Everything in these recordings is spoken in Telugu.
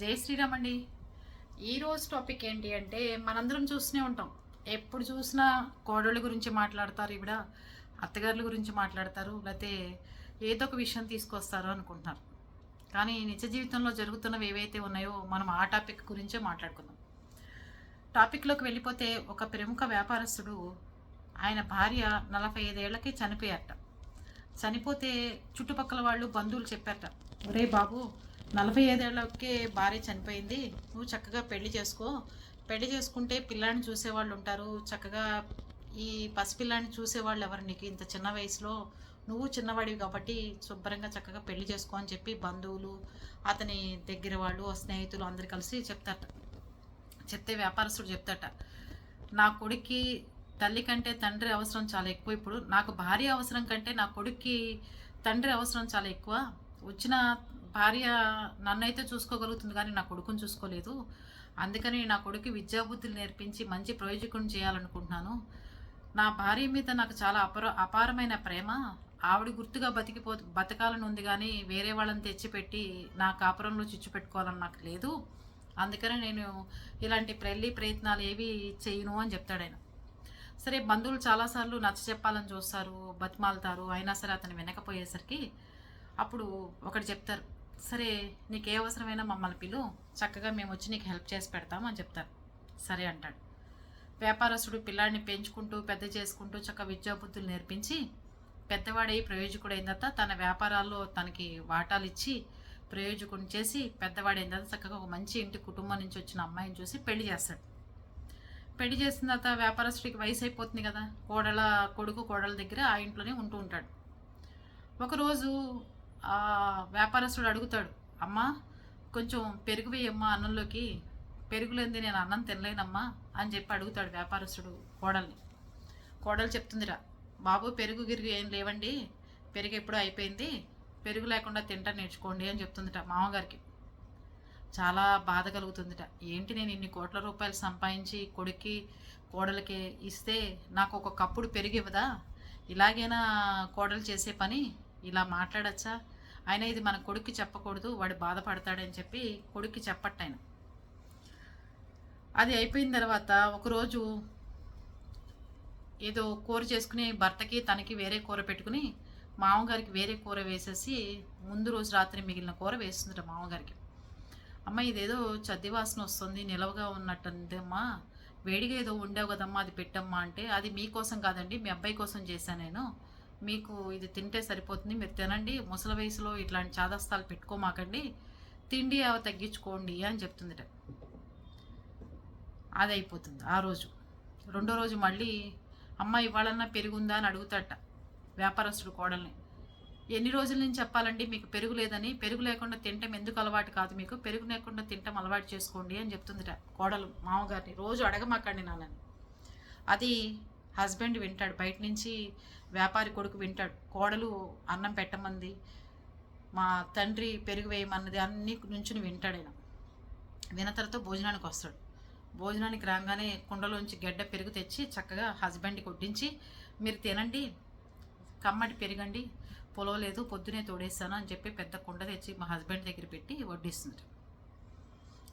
జై శ్రీరామ్ అండి ఈరోజు టాపిక్ ఏంటి అంటే మనందరం చూస్తూనే ఉంటాం. ఎప్పుడు చూసినా కోడళ్ళ గురించి మాట్లాడతారు ఇవిడ అత్తగారుల గురించి మాట్లాడతారు లేకపోతే ఏదో ఒక విషయం తీసుకొస్తారు అనుకుంటున్నారు. కానీ నిజ జీవితంలో జరుగుతున్నవి ఏవైతే ఉన్నాయో మనం ఆ టాపిక్ గురించే మాట్లాడుకుందాం. టాపిక్లోకి వెళ్ళిపోతే ఒక ప్రముఖ వ్యాపారస్తుడు ఆయన భార్య నలభై ఐదేళ్ళకి చనిపోయారట. చనిపోతే చుట్టుపక్కల వాళ్ళు బంధువులు చెప్పారట ఒరే బాబు నలభై ఐదేళ్ళకే భార్య చనిపోయింది. నువ్వు చక్కగా పెళ్ళి చేసుకో. పెళ్ళి చేసుకుంటే పిల్లాన్ని చూసేవాళ్ళు ఉంటారు. చక్కగా ఈ పసిపిల్లాన్ని చూసేవాళ్ళు ఎవరు నీకు? ఇంత చిన్న వయసులో నువ్వు చిన్నవాడివి కాబట్టి శుభ్రంగా చక్కగా పెళ్ళి చేసుకో అని చెప్పి బంధువులు అతని దగ్గర వాళ్ళు స్నేహితులు అందరు కలిసి చెప్తారట. చెప్తే వ్యాపారస్తుడు చెప్తాట నా కొడుక్కి తల్లి కంటే తండ్రి అవసరం చాలా ఎక్కువ ఇప్పుడు. నాకు భార్య అవసరం కంటే నా కొడుక్కి తండ్రి అవసరం చాలా ఎక్కువ. వచ్చిన భార్య నన్నైతే చూసుకోగలుగుతుంది కానీ నా కొడుకుని చూసుకోలేదు. అందుకని నా కొడుకు విద్యాబుద్ధులు నేర్పించి మంచి ప్రయోజకుని చేయాలనుకుంటున్నాను. నా భార్య మీద నాకు చాలా అపర అపారమైన ప్రేమ. ఆవిడ గుర్తుగా బతికిపో బతకాలని ఉంది కానీ వేరే వాళ్ళని తెచ్చిపెట్టి నా కాపురంలో చిచ్చు పెట్టుకోవాలని నాకు లేదు. అందుకని నేను ఇలాంటి పెళ్ళి ప్రయత్నాలు ఏవి చేయను అని చెప్తాడు ఆయన. సరే బంధువులు చాలాసార్లు నచ్చ చెప్పాలని చూస్తారు బతిమాలుతారు. అయినా సరే అతను వినకపోయేసరికి అప్పుడు ఒకటి చెప్తారు సరే నీకు ఏ అవసరమైనా మమ్మల్ని పిలు చక్కగా మేము వచ్చి నీకు హెల్ప్ చేసి పెడతాము అని చెప్తారు. సరే అంటాడు. వ్యాపారస్తుడు పిల్లాడిని పెంచుకుంటూ పెద్ద చేసుకుంటూ చక్కగా విద్యాబుద్ధులు నేర్పించి పెద్దవాడై ప్రయోజకుడైన తర్వాత తన వ్యాపారాల్లో తనకి వాటాలు ఇచ్చి ప్రయోజకుని చేసి పెద్దవాడైన తర్వాత చక్కగా ఒక మంచి ఇంటి కుటుంబం నుంచి వచ్చిన అమ్మాయిని చూసి పెళ్ళి చేస్తాడు. పెళ్ళి చేసిన తర్వాత వ్యాపారస్తుడికి వయసు అయిపోతుంది కదా కోడల కొడుకు కోడల దగ్గర ఆ ఇంట్లోనే ఉంటూ ఉంటాడు. ఒకరోజు ఆ వ్యాపారస్తుడు అడుగుతాడు అమ్మా కొంచెం పెరుగు వేయమ్మా అన్నంలోకి పెరుగులేంది నేను అన్నం తినలేనమ్మా అని చెప్పి అడుగుతాడు వ్యాపారస్తుడు కోడల్ని. కోడలు చెప్తుందిరా బాబు పెరుగు గిరుగు ఏం లేవండి పెరుగు ఎప్పుడో అయిపోయింది పెరుగు లేకుండా తింటా నేర్చుకోండి అని చెప్తుందిట మామగారికి. చాలా బాధ కలుగుతుందిట. ఏంటి నేను ఇన్ని కోట్ల రూపాయలు సంపాదించి కొడుక్కి కోడలకి ఇస్తే నాకు ఒక కప్పుడు పెరుగు ఇవ్వదా? ఇలాగైనా కోడలు చేసే పని? ఇలా మాట్లాడచ్చా? అయినా ఇది మన కొడుక్కి చెప్పకూడదు వాడు బాధపడతాడని చెప్పి కొడుక్కి చెప్పట్టు ఆయన. అది అయిపోయిన తర్వాత ఒకరోజు ఏదో కూర చేసుకుని భర్తకి తనకి వేరే కూర పెట్టుకుని మామగారికి వేరే కూర వేసేసి ముందు రోజు రాత్రి మిగిలిన కూర వేస్తుందట మామగారికి. అమ్మ ఇదేదో చద్ది వాసన వస్తుంది నిలవగా ఉన్నట్టుందమ్మా వేడిగా ఏదో ఉండేవు కదమ్మా అది పెట్టమ్మా అంటే అది మీకోసం కాదండి మీ అబ్బాయి కోసం చేశాను నేను మీకు ఇది తింటే సరిపోతుంది మీరు తినండి. ముసలి వయసులో ఇట్లాంటి చాదస్తాలు పెట్టుకోమాకండి. తిండి అవి తగ్గించుకోండి అని చెప్తుందిట. అది అయిపోతుంది ఆ రోజు. రెండో రోజు మళ్ళీ అమ్మ ఇవాళన్నా పెరుగుందా అని అడుగుతాట వ్యాపారస్తుడు కోడల్ని. ఎన్ని రోజుల నుంచి చెప్పాలండి మీకు పెరుగు లేదని? పెరుగు లేకుండా తింటాం ఎందుకు అలవాటు కాదు మీకు? పెరుగు లేకుండా తింటాం అలవాటు చేసుకోండి అని చెప్తుందిట కోడలు మామగారిని. రోజు అడగమాకండి నాన్నని అది హస్బెండ్ వింటాడు బయట నుంచి వ్యాపారి కొడుకు వింటాడు కోడలు అన్నం పెట్టమంది మా తండ్రి పెరుగు వేయమన్నది అన్ని నుంచి వింటాడు ఆయన విన తర్వాత భోజనానికి వస్తాడు. భోజనానికి రాగానే కుండలోంచి గడ్డ పెరుగు తెచ్చి చక్కగా హస్బెండ్కి వడ్డించి మీరు తినండి కమ్మటి పెరగండి పొలవలేదు పొద్దునే తోడేస్తాను అని చెప్పి పెద్ద కుండ తెచ్చి మా హస్బెండ్ దగ్గర పెట్టి వడ్డిస్తుంది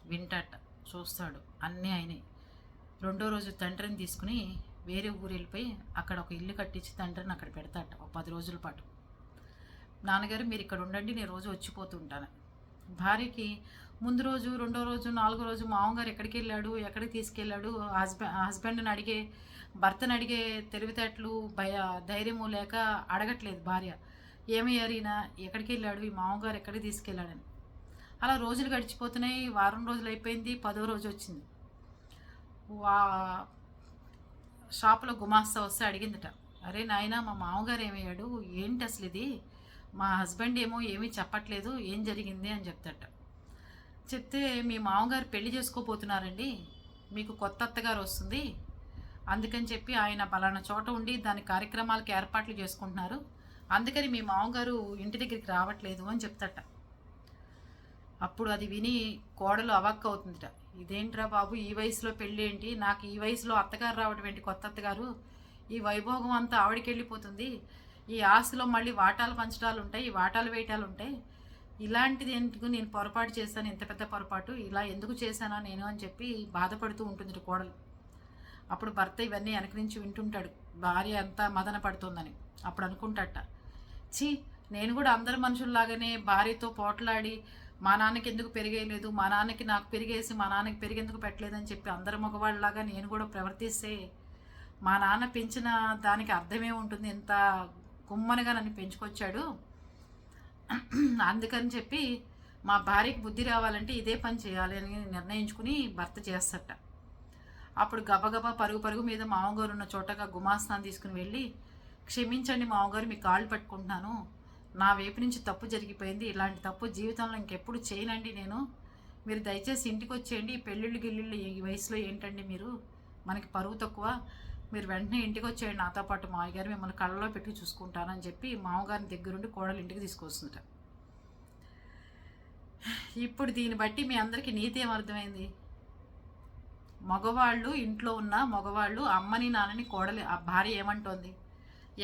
వింటాట చూస్తాడు అన్నీ అయినాయి. రెండో రోజు తండ్రిని తీసుకుని వేరే ఊరు వెళ్ళిపోయి అక్కడ ఒక ఇల్లు కట్టించి తండ్రిని అక్కడ పెడతాట ఒక పది రోజుల పాటు. నాన్నగారు మీరు ఇక్కడ ఉండండి నేను రోజు వచ్చిపోతుంటాను భార్యకి ముందు రోజు రెండో రోజు నాలుగో రోజు మామగారు ఎక్కడికి వెళ్ళాడు ఎక్కడికి తీసుకెళ్ళాడు హస్బెండ్ హస్బెండ్ని అడిగే భర్తను అడిగే తెలివితేటలు భయ ధైర్యము లేక అడగట్లేదు భార్య. ఏమయ్యారు ఈయన ఎక్కడికి వెళ్ళాడు ఈ మామగారు ఎక్కడికి తీసుకెళ్ళాడని? అలా రోజులు గడిచిపోతున్నాయి వారం రోజులు అయిపోయింది పదో రోజు వచ్చింది. వా షాప్లో గుమాస్తా వస్తే అడిగిందట అరే నాయన మా మామగారు ఏమయ్యాడు? ఏంటి అసలు ఇది? మా హస్బెండ్ ఏమో ఏమీ చెప్పట్లేదు ఏం జరిగింది? అని చెప్తట చెప్తే మీ మామగారు పెళ్ళి చేసుకోబోతున్నారండి మీకు కొత్త అత్తగారు వస్తుంది. అందుకని చెప్పి ఆయన పలానా చోట ఉండి దాని కార్యక్రమాలకి ఏర్పాట్లు చేసుకుంటున్నారు. అందుకని మీ మామగారు ఇంటి దగ్గరికి రావట్లేదు అని చెప్తట అప్పుడు అది విని కోడలు అవాక్ అవుతుందిట ఇదేంట్రా బాబు ఈ వయసులో పెళ్ళి ఏంటి నాకు ఈ వయసులో అత్తగారు రావడం ఏంటి కొత్త అత్తగారు? ఈ వైభోగం అంతా ఆవిడికి వెళ్ళిపోతుంది. ఈ ఆస్తిలో మళ్ళీ వాటాలు పంచడాలు ఉంటాయి ఈ వాటాలు వేయటాలు ఉంటాయి. ఇలాంటిది ఎందుకు నేను పొరపాటు చేశాను? ఇంత పెద్ద పొరపాటు? ఇలా ఎందుకు చేశానా నేను అని చెప్పి బాధపడుతూ ఉంటుంది కోడలు. అప్పుడు భర్త ఇవన్నీ వెనక నుంచి వింటుంటాడు. భార్య అంతా మదన పడుతుందని. అప్పుడు అనుకుంటాట ఛీ నేను కూడా అందరి మనుషుల్లాగానే భార్యతో పోట్లాడి మా నాన్నకి ఎందుకు పెరిగేయలేదు? మా నాన్నకి నాకు పెరిగేసి మా నాన్నకి పెరిగేందుకు పెట్టలేదని చెప్పి అందరు మగవాళ్ళలాగా నేను కూడా ప్రవర్తిస్తే మా నాన్న పెంచిన దానికి అర్థమే ఉంటుంది. ఎంత గుమ్మనగా నన్ను పెంచుకొచ్చాడు. అందుకని చెప్పి మా భార్యకి బుద్ధి రావాలంటే ఇదే పని చేయాలి అని నిర్ణయించుకుని భర్త చేస్తట అప్పుడు గబగబా పరుగు పరుగు మీద మామగారు ఉన్న చోటగా గుమాస్తాను తీసుకుని వెళ్ళి క్షమించండి మామగారు మీ కాళ్ళు పట్టుకుంటున్నాను. నా వైపు నుంచి తప్పు జరిగిపోయింది. ఇలాంటి తప్పు జీవితంలో ఇంకెప్పుడు చేయనండి నేను. మీరు దయచేసి ఇంటికి వచ్చేయండి పెళ్ళిళ్ళు గిల్లిళ్ళు ఈ వయసులో ఏంటండి మీరు? మనకి పరువు తక్కువ. మీరు వెంటనే ఇంటికి వచ్చేయండి నాతో పాటు మామయ్య మిమ్మల్ని కళ్ళలో పెట్టి చూసుకుంటానని చెప్పి మామగారిని దగ్గరుండి కోడలు ఇంటికి తీసుకొస్తుంట. ఇప్పుడు దీన్ని బట్టి మీ అందరికీ నీతి ఏమర్థమైంది మగవాళ్ళు ఇంట్లో ఉన్న మగవాళ్ళు అమ్మని నాన్నని కోడలి ఆ భార్య ఏమంటోంది?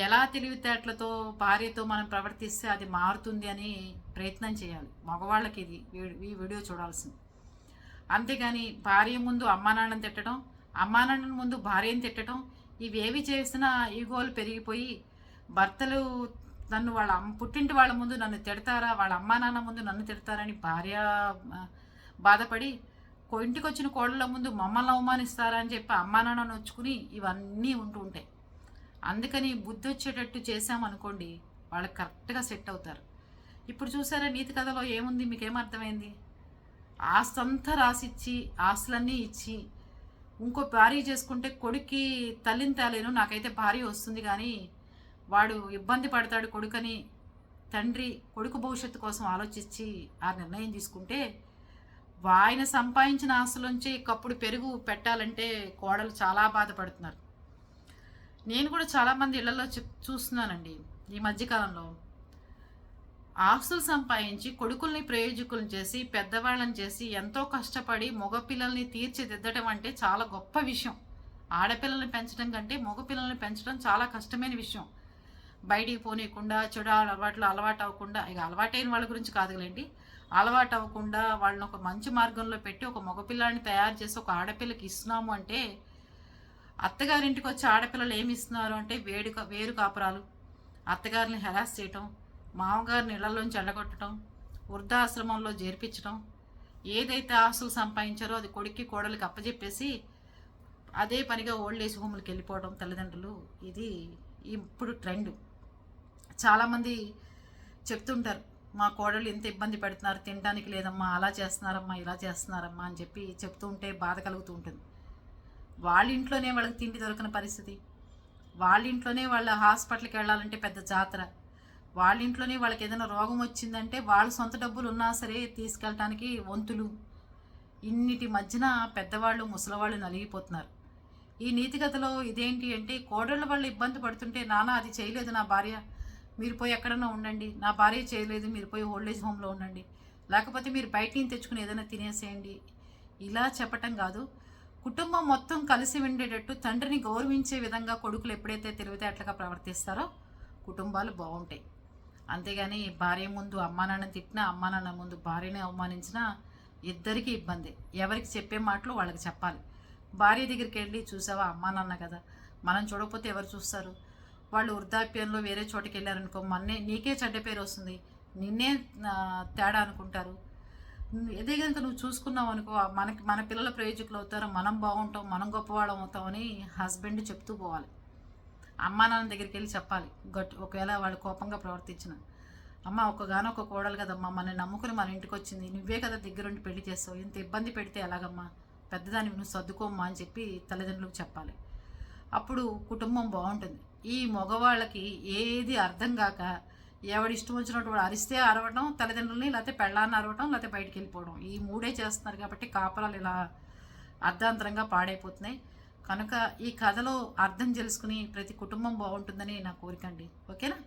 ఎలా తెలివితేటలతో భార్యతో మనం ప్రవర్తిస్తే అది మారుతుంది అని ప్రయత్నం చేయాలి. మగవాళ్ళకి ఇది ఈ వీడియో చూడాల్సింది. అంతేగాని భార్య ముందు అమ్మానాన్నని తిట్టడం అమ్మానాన్న ముందు భార్యని తిట్టడం ఇవేవి చేసినా ఈగోలు పెరిగిపోయి భర్తలు నన్ను వాళ్ళ పుట్టింటి వాళ్ళ ముందు నన్ను తిడతారా వాళ్ళ అమ్మా నాన్న ముందు నన్ను తిడతారని భార్య బాధపడి ఇంటికి వచ్చిన కోడళ్ళ ముందు మమ్మల్ని అవమానిస్తారా అని చెప్పి అమ్మా నాన్న నొచ్చుకుని ఇవన్నీ ఉంటూ ఉంటాయి. అందుకని బుద్ధి వచ్చేటట్టు చేసామనుకోండి వాళ్ళు కరెక్ట్గా సెట్ అవుతారు. ఇప్పుడు చూసారా నీతి కథలో ఏముంది? మీకేమర్థమైంది ఆస్తంతా రాసిచ్చి ఆస్తులన్నీ ఇచ్చి ఇంకో భార్య చేసుకుంటే కొడుక్కి తల్లిని తేలేను నాకైతే భార్య వస్తుంది కానీ వాడు ఇబ్బంది పడతాడు కొడుకని తండ్రి కొడుకు భవిష్యత్తు కోసం ఆలోచించి ఆ నిర్ణయం తీసుకుంటే ఆయన సంపాదించిన ఆస్తులోంచి కప్పుడు పెరుగు పెట్టాలంటే కోడలు చాలా బాధపడుతున్నారు. నేను కూడా చాలామంది ఇళ్ళలో చూస్తున్నానండి ఈ మధ్యకాలంలో. ఆస్తులు సంపాదించి కొడుకుల్ని ప్రయోజకులను చేసి పెద్దవాళ్ళని చేసి ఎంతో కష్టపడి మగపిల్లల్ని తీర్చిదిద్దడం అంటే చాలా గొప్ప విషయం. ఆడపిల్లల్ని పెంచడం కంటే మగపిల్లల్ని పెంచడం చాలా కష్టమైన విషయం. బయటికి పోనీయకుండా చెడు అలవాట్లు అలవాటు అవ్వకుండా ఇక అలవాటైన వాళ్ళ గురించి కాదులేండి. అలవాటు అవ్వకుండా వాళ్ళని ఒక మంచి మార్గంలో పెట్టి ఒక మగపిల్లాన్ని తయారు చేసి ఒక ఆడపిల్లకి ఇస్తున్నాము అంటే అత్తగారింటికి వచ్చి ఆడపిల్లలు ఏమి ఇస్తున్నారు అంటే వేడుక వేరు కాపురాలు. అత్తగారిని హెరాస్ చేయటం మామగారిని ఇళ్ళలోంచి ఎండగొట్టడం వృద్ధాశ్రమంలో చేర్పించడం ఏదైతే ఆస్తులు సంపాదించారో అది కొడుక్కి కోడలికి అప్పచెప్పేసి అదే పనిగా ఓల్డ్ ఏజ్ హోమ్లకి వెళ్ళిపోవడం తల్లిదండ్రులు. ఇది ఇప్పుడు ట్రెండ్. చాలామంది చెప్తుంటారు మా కోడలు ఎంత ఇబ్బంది పెడుతున్నారు తినడానికి లేదమ్మా అలా చేస్తున్నారమ్మా ఇలా చేస్తున్నారమ్మా అని చెప్పి చెప్తూ ఉంటే బాధ కలుగుతూ ఉంటుంది. వాళ్ళ ఇంట్లోనే వాళ్ళకి తిండి దొరకని పరిస్థితి. వాళ్ళ ఇంట్లోనే వాళ్ళ హాస్పిటల్కి వెళ్ళాలంటే పెద్ద జాతర. వాళ్ళ ఇంట్లోనే వాళ్ళకి ఏదైనా రోగం వచ్చిందంటే వాళ్ళ సొంత డబ్బులు ఉన్నా సరే తీసుకెళ్ళటానికి వంతులు. ఇన్నిటి మధ్యన పెద్దవాళ్ళు ముసలివాళ్ళు నలిగిపోతున్నారు. ఈ నీతిగతలో ఇదేంటి అంటే కోడళ్ళ వాళ్ళు ఇబ్బంది పడుతుంటే నాన్న అది చేయలేదు నా భార్య. మీరు పోయి ఎక్కడన్నా ఉండండి. నా భార్య చేయలేదు. మీరు పోయి ఓల్డేజ్ హోమ్లో ఉండండి. లేకపోతే మీరు బయట నుంచి తెచ్చుకుని ఏదైనా తినేసేయండి. ఇలా చెప్పటం కాదు. కుటుంబం మొత్తం కలిసి ఉండేటట్టు తండ్రిని గౌరవించే విధంగా కొడుకులు ఎప్పుడైతే తెలివితేటలుగా ప్రవర్తిస్తారో కుటుంబాలు బాగుంటాయి. అంతేగాని భార్య ముందు అమ్మా నాన్న తిట్టినా అమ్మా నాన్న ముందు భార్యని అవమానించినా ఇద్దరికీ ఇబ్బంది. ఎవరికి చెప్పే మాటలు వాళ్ళకి చెప్పాలి. భార్య దగ్గరికి వెళ్ళి చూసావా అమ్మా నాన్న కదా మనం చూడకపోతే ఎవరు చూస్తారు? వాళ్ళు వృద్ధాప్యంలో వేరే చోటుకి వెళ్ళారనుకో మన్నే నీకే చెడ్డ పేరు వస్తుంది. నిన్నే తేడా అనుకుంటారు. ఇదే కనుక నువ్వు చూసుకున్నావు అనుకో మనకి మన పిల్లల ప్రయోజకులు అవుతారు మనం బాగుంటాం మనం గొప్పవాళ్ళం అవుతామని హస్బెండ్ చెప్తూ పోవాలి. అమ్మా నాన్న దగ్గరికి వెళ్ళి చెప్పాలి. గట్ ఒకవేళ వాడు కోపంగా ప్రవర్తించిన అమ్మ ఒక్కగానొక్క కోడలు కదమ్మా మన నమ్ముకుని మన ఇంటికి వచ్చింది నువ్వే కదా దగ్గరుండి పెళ్ళి చేస్తావు ఇంత ఇబ్బంది పెడితే ఎలాగమ్మా? పెద్దదాన్ని నువ్వు సర్దుకోమ్మా అని చెప్పి తల్లిదండ్రులకు చెప్పాలి. అప్పుడు కుటుంబం బాగుంటుంది. ఈ మగవాళ్ళకి ఏది అర్థం కాక ఎవడి ఇష్టం వచ్చినట్టు వాడు అరిస్తే అరవడం తల్లిదండ్రులని లేకపోతే పెళ్ళాన్ని అరవడం లేకపోతే బయటికి వెళ్ళిపోవడం. ఈ మూడే చేస్తున్నారు కాబట్టి కాపరాలు ఇలా అర్ధాంతరంగా పాడైపోతున్నాయి. కనుక ఈ కథలో అర్థం తెలుసుకుని ప్రతి కుటుంబం బాగుంటుందని నా కోరిక అండి. ఓకేనా?